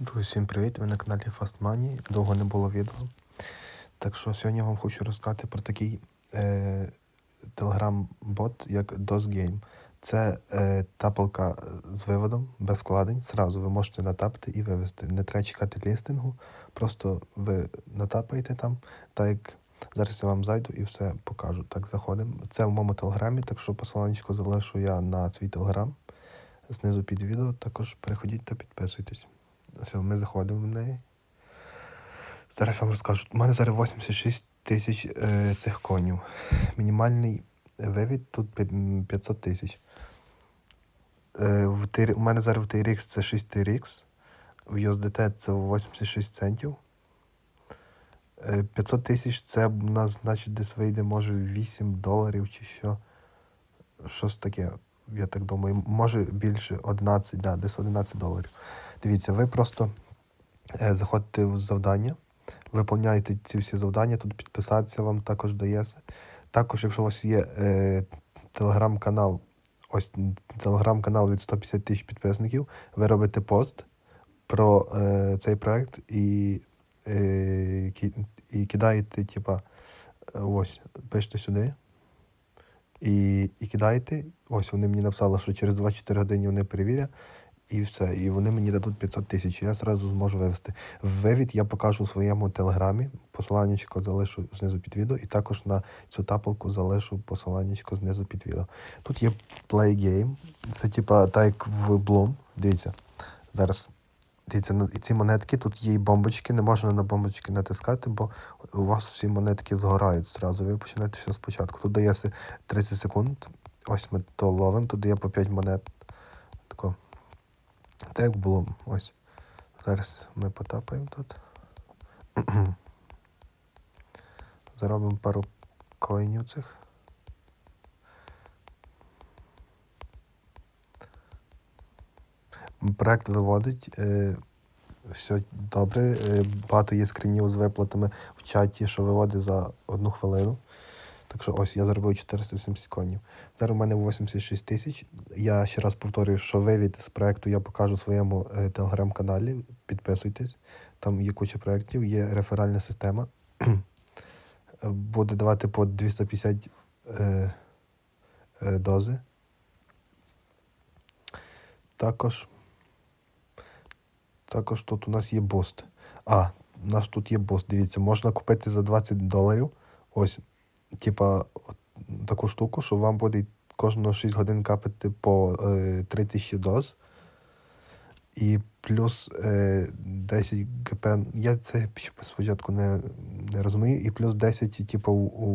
Друзі, всім привіт! Ви на каналі Fast Money. Довго не було відео. Так що сьогодні я вам хочу розказати про такий е, телеграм-бот, як DOSGame. Це е, тапалка з виводом, без вкладень. Зразу ви можете натапити і вивести. Не треба чекати лістингу. Просто ви натапаєте там, так як зараз я вам зайду і все покажу. Так, заходимо. Це в моєму телеграмі, так що посилання залишу я на свій телеграм. Знизу під відео. Також переходіть та підписуйтесь. Все, ми заходимо в неї. Зараз вам розкажу. У мене зараз 86 тисяч е, цих конів. Мінімальний вивід тут 500 тисяч. Е, у мене зараз в TRX це 6 TRX, в USDT це 86 центів. Е, 500 тисяч це у нас, значить, десь вийде, може, 8 доларів чи що. Щось таке, я так думаю. Може більше 11, да, десь 11 доларів. Дивіться, ви просто е, заходите в завдання, виповняєте ці всі завдання, тут підписатися вам також дається. Також, якщо у вас є е, телеграм-канал, ось телеграм-канал від 150 тисяч підписників, ви робите пост про е, цей проект і, е, і кидаєте, типа, ось, пишете сюди. І, і кидаєте. Ось вони мені написали, що через 24 години вони перевірять. І все. І вони мені дадуть 500 тисяч. Я зразу зможу вивести. Вивід я покажу у своєму телеграмі. Посиланнячко залишу знизу під відео. І також на цю тапалку залишу посиланнячко знизу під відео. Тут є Play Game. Це типа так як в Bloom. Дивіться. Зараз. Дивіться, і ці монетки, тут є і бомбочки, не можна на бомбочки натискати, бо у вас всі монетки згорають зразу. Ви починаєте все спочатку. Тут дається 30 секунд. Ось ми то ловимо, тут дає по 5 монет. Тако. Так було. Ось. Зараз ми потапаємо тут. Заробимо пару коїнів цих. Проект виводить. Е, все добре. Е, багато є скринів з виплатами в чаті, що виводить за одну хвилину. Так що ось я заробив 470 конів. Зараз у мене 86 тисяч. Я ще раз повторюю, що вивід з проекту я покажу в своєму е, телеграм-каналі. Підписуйтесь. Там є куча проєктів, є реферальна система. Буде давати по 250 е, е, дози. Також, також тут у нас є буст. А, у нас тут є буст. Дивіться, можна купити за 20 доларів. Ось, типа, таку штуку, що вам буде кожного 6 годин капати по е, 3000 доз. І плюс е, 10 ГП. Я це спочатку не, не розумію. І плюс 10, типу, у,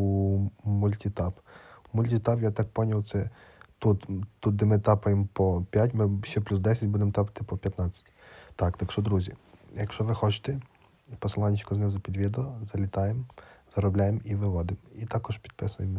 у мультитап. Мультитап, я так зрозумів, це тут, тут, де ми тапаємо по 5, ми ще плюс 10 будемо тапати по 15. Так, так що, друзі, якщо ви хочете, посиланнячко знизу під відео, залітаємо, заробляємо і виводимо. І також підписуємо,